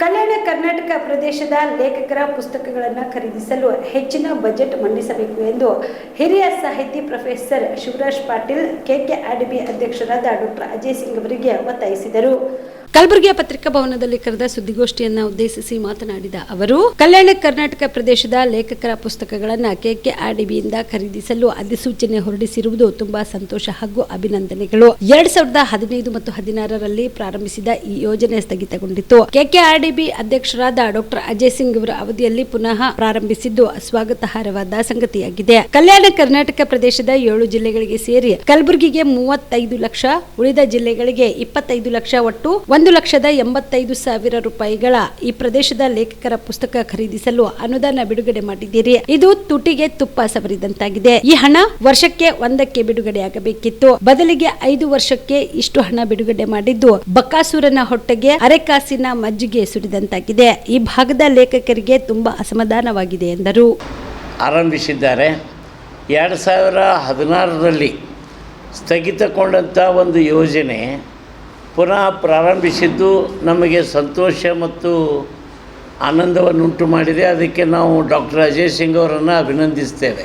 ಕಲ್ಯಾಣ ಕರ್ನಾಟಕ ಪ್ರದೇಶದ ಲೇಖಕರ ಪುಸ್ತಕಗಳನ್ನು ಖರೀದಿಸಲು ಹೆಚ್ಚಿನ ಬಜೆಟ್ ಮಂಡಿಸಬೇಕು ಎಂದು ಹಿರಿಯ ಸಾಹಿತಿ ಪ್ರೊಫೆಸರ್ ಶಿವರಾಜ್ ಪಾಟೀಲ್ ಕೆಕೆಆರ್ಡಿಬಿ ಅಧ್ಯಕ್ಷರಾದ ಡಾಕ್ಟರ್ ಅಜಯ್ ಸಿಂಗ್ ಅವರಿಗೆ ಒತ್ತಾಯಿಸಿದರು. ಕಲಬುರಗಿಯ ಪತ್ರಿಕಾ ಭವನದಲ್ಲಿ ಕರೆದ ಸುದ್ದಿಗೋಷ್ಠಿಯನ್ನ ಉದ್ದೇಶಿಸಿ ಮಾತನಾಡಿದ ಅವರು, ಕಲ್ಯಾಣ ಕರ್ನಾಟಕ ಪ್ರದೇಶದ ಲೇಖಕರ ಪುಸ್ತಕಗಳನ್ನು ಕೆಕೆಆರ್ಡಿಬಿಯಿಂದ ಖರೀದಿಸಲು ಅಧಿಸೂಚನೆ ಹೊರಡಿಸಿರುವುದು ತುಂಬಾ ಸಂತೋಷ ಹಾಗೂ ಅಭಿನಂದನೆಗಳು. ಎರಡ್ ಸಾವಿರದ ಹದಿನೈದು ಮತ್ತು ಹದಿನಾರರಲ್ಲಿ ಪ್ರಾರಂಭಿಸಿದ ಈ ಯೋಜನೆ ಸ್ಥಗಿತಗೊಂಡಿತ್ತು. ಕೆಕೆಆರ್ಡಿಬಿ ಅಧ್ಯಕ್ಷರಾದ ಡಾಕ್ಟರ್ ಅಜಯ್ ಸಿಂಗ್ ಅವರ ಅವಧಿಯಲ್ಲಿ ಪುನಃ ಪ್ರಾರಂಭಿಸಿದ್ದು ಸ್ವಾಗತಾರ್ಹವಾದ ಸಂಗತಿಯಾಗಿದೆ. ಕಲ್ಯಾಣ ಕರ್ನಾಟಕ ಪ್ರದೇಶದ ಏಳು ಜಿಲ್ಲೆಗಳಿಗೆ ಸೇರಿ ಕಲಬುರಗಿಗೆ ಮೂವತ್ತೈದು ಲಕ್ಷ, ಉಳಿದ ಜಿಲ್ಲೆಗಳಿಗೆ ಇಪ್ಪತ್ತೈದು ಲಕ್ಷ ಒಟ್ಟು ಒಂದು ಲಕ್ಷದ ಎಂಬತ್ತೈದು ಸಾವಿರ ರೂಪಾಯಿಗಳ ಈ ಪ್ರದೇಶದ ಲೇಖಕರ ಪುಸ್ತಕ ಖರೀದಿಸಲು ಅನುದಾನ ಬಿಡುಗಡೆ ಮಾಡಿದ್ದೀರಿ. ಇದು ತುಟಿಗೆ ತುಪ್ಪ ಸವರಿದಂತಾಗಿದೆ. ಈ ಹಣ ವರ್ಷಕ್ಕೆ ಒಂದಕ್ಕೆ ಬಿಡುಗಡೆಯಾಗಬೇಕಿತ್ತು. ಬದಲಿಗೆ ಐದು ವರ್ಷಕ್ಕೆ ಇಷ್ಟು ಹಣ ಬಿಡುಗಡೆ ಮಾಡಿದ್ದು ಬಕಾಸೂರನ ಹೊಟ್ಟೆಗೆ, ಅರೆಕಾಸಿನ ಮಜ್ಜಿಗೆ ಸುರಿದಂತಾಗಿದೆ. ಈ ಭಾಗದ ಲೇಖಕರಿಗೆ ತುಂಬಾ ಅಸಮಾಧಾನವಾಗಿದೆ ಎಂದರು. ಆರಂಭಿಸಿದ್ದಾರೆ. ಎರಡು ಸಾವಿರ ಹದಿನಾರರಲ್ಲಿ ಸ್ಥಗಿತಗೊಂಡಂಥ ಒಂದು ಯೋಜನೆ ಪುನಃ ಪ್ರಾರಂಭಿಸಿದ್ದು ನಮಗೆ ಸಂತೋಷ ಮತ್ತು ಆನಂದವನ್ನುಂಟು ಮಾಡಿದೆ. ಅದಕ್ಕೆ ನಾವು ಡಾಕ್ಟರ್ ಅಜಯ್ ಸಿಂಗ್ ಅವರನ್ನು ಅಭಿನಂದಿಸ್ತೇವೆ.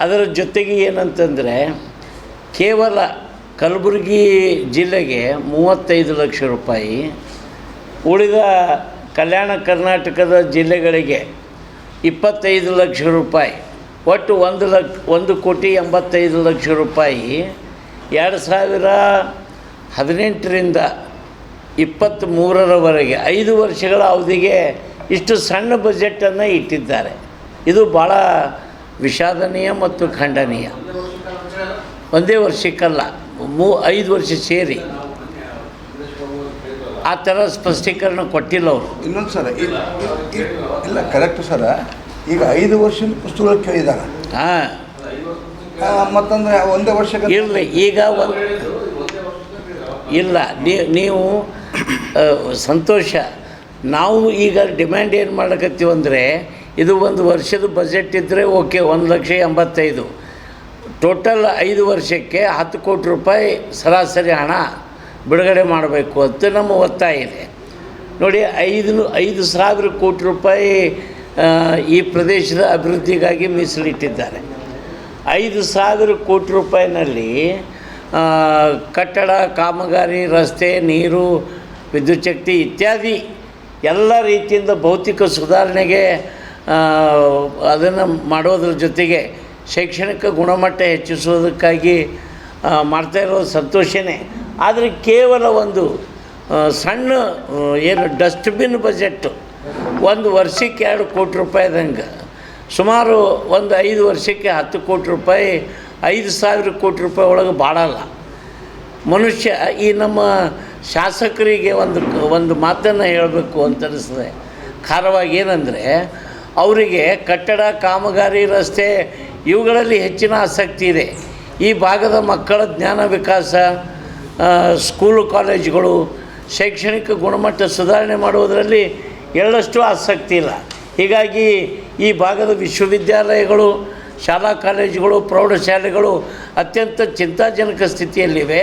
ಅದರ ಜೊತೆಗೆ ಏನಂತಂದರೆ, ಕೇವಲ ಕಲಬುರಗಿ ಜಿಲ್ಲೆಗೆ ಮೂವತ್ತೈದು ಲಕ್ಷ ರೂಪಾಯಿ, ಉಳಿದ ಕಲ್ಯಾಣ ಕರ್ನಾಟಕದ ಜಿಲ್ಲೆಗಳಿಗೆ ಇಪ್ಪತ್ತೈದು ಲಕ್ಷ ರೂಪಾಯಿ, ಒಟ್ಟು ಒಂದು ಲಕ್ಷ ಒಂದು ಕೋಟಿ ಎಂಬತ್ತೈದು ಲಕ್ಷ ರೂಪಾಯಿ, ಎರಡು ಸಾವಿರ ಹದಿನೆಂಟರಿಂದ ಇಪ್ಪತ್ತ್ಮೂರರವರೆಗೆ ಐದು ವರ್ಷಗಳ ಅವಧಿಗೆ ಇಷ್ಟು ಸಣ್ಣ ಬಜೆಟನ್ನು ಇಟ್ಟಿದ್ದಾರೆ. ಇದು ಭಾಳ ವಿಷಾದನೀಯ ಮತ್ತು ಖಂಡನೀಯ. ಒಂದೇ ವರ್ಷಕ್ಕಲ್ಲ ಮೂ ಐದು ವರ್ಷ ಸೇರಿ. ಆ ಥರ ಸ್ಪಷ್ಟೀಕರಣ ಕೊಟ್ಟಿಲ್ಲ ಅವರು. ಇನ್ನೊಂದು ಸರ ಇಲ್ಲ ಕರೆಕ್ಟ್ ಸರ ಈಗ ಐದು ವರ್ಷದ ಪುಸ್ತಕಗಳು ಕೇಳಿದ್ದಾರೆ. ಹಾಂ. ಮತ್ತಂದ್ರೆ ಒಂದೇ ವರ್ಷಕ್ಕೆ ಇರಲಿ ಈಗ ಒಂದು ಇಲ್ಲ. ನೀವು ಸಂತೋಷ. ನಾವು ಈಗ ಡಿಮ್ಯಾಂಡ್ ಏನು ಮಾಡಕತ್ತೀವಿ ಅಂದರೆ, ಇದು ಒಂದು ವರ್ಷದ ಬಜೆಟ್ ಇದ್ದರೆ ಓಕೆ, ಒಂದು ಲಕ್ಷ ಎಂಬತ್ತೈದು. ಟೋಟಲ್ ಐದು ವರ್ಷಕ್ಕೆ ಹತ್ತು ಕೋಟಿ ರೂಪಾಯಿ ಸರಾಸರಿ ಹಣ ಬಿಡುಗಡೆ ಮಾಡಬೇಕು ಅಂತ ನಮ್ಮ ಒತ್ತಾಯ ಇದೆ. ನೋಡಿ, ಐದು ಐದು ಸಾವಿರ ಕೋಟಿ ರೂಪಾಯಿ ಈ ಪ್ರದೇಶದ ಅಭಿವೃದ್ಧಿಗಾಗಿ ಮೀಸಲಿಟ್ಟಿದ್ದಾರೆ. ಐದು ಸಾವಿರ ಕೋಟಿ ರೂಪಾಯಿನಲ್ಲಿ ಕಟ್ಟಡ, ಕಾಮಗಾರಿ, ರಸ್ತೆ, ನೀರು ವಿದ್ಯುಚ್ಛಕ್ತಿ ಇತ್ಯಾದಿ ಎಲ್ಲ ರೀತಿಯಿಂದ ಭೌತಿಕ ಸುಧಾರಣೆಗೆ ಅದನ್ನು ಮಾಡೋದ್ರ ಜೊತೆಗೆ ಶೈಕ್ಷಣಿಕ ಗುಣಮಟ್ಟ ಹೆಚ್ಚಿಸೋದಕ್ಕಾಗಿ ಮಾಡ್ತಾ ಇರೋದು ಸಂತೋಷನೇ. ಆದರೆ ಕೇವಲ ಒಂದು ಸಣ್ಣ ಏನು ಡಸ್ಟ್ಬಿನ್ ಬಜೆಟ್ಟು ಒಂದು ವರ್ಷಕ್ಕೆ ಎರಡು ಕೋಟಿ ರೂಪಾಯಿದಂಗೆ. ಸುಮಾರು ಒಂದು ಐದು ವರ್ಷಕ್ಕೆ ಹತ್ತು ಕೋಟಿ ರೂಪಾಯಿ ಐದು ಸಾವಿರ ಕೋಟಿ ರೂಪಾಯಿ ಒಳಗೆ ಬಾಡಲ್ಲ ಮನುಷ್ಯ, ಈ ನಮ್ಮ ಶಾಸಕರಿಗೆ ಒಂದು ಒಂದು ಮಾತನ್ನು ಹೇಳಬೇಕು ಅಂತ ಅನಿಸ್ತದೆ. ಖಾರವಾಗಿ ಏನಂದರೆ, ಅವರಿಗೆ ಕಟ್ಟಡ, ಕಾಮಗಾರಿ, ರಸ್ತೆ ಇವುಗಳಲ್ಲಿ ಹೆಚ್ಚಿನ ಆಸಕ್ತಿ ಇದೆ. ಈ ಭಾಗದ ಮಕ್ಕಳ ಜ್ಞಾನ ವಿಕಾಸ ಸ್ಕೂಲು, ಕಾಲೇಜುಗಳು ಶೈಕ್ಷಣಿಕ ಗುಣಮಟ್ಟ ಸುಧಾರಣೆ ಮಾಡುವುದರಲ್ಲಿ ಎಳ್ಳಷ್ಟು ಆಸಕ್ತಿ ಇಲ್ಲ. ಹೀಗಾಗಿ ಈ ಭಾಗದ ವಿಶ್ವವಿದ್ಯಾಲಯಗಳು ಶಾಲಾ ಕಾಲೇಜುಗಳು ಪ್ರೌಢಶಾಲೆಗಳು ಅತ್ಯಂತ ಚಿಂತಾಜನಕ ಸ್ಥಿತಿಯಲ್ಲಿವೆ.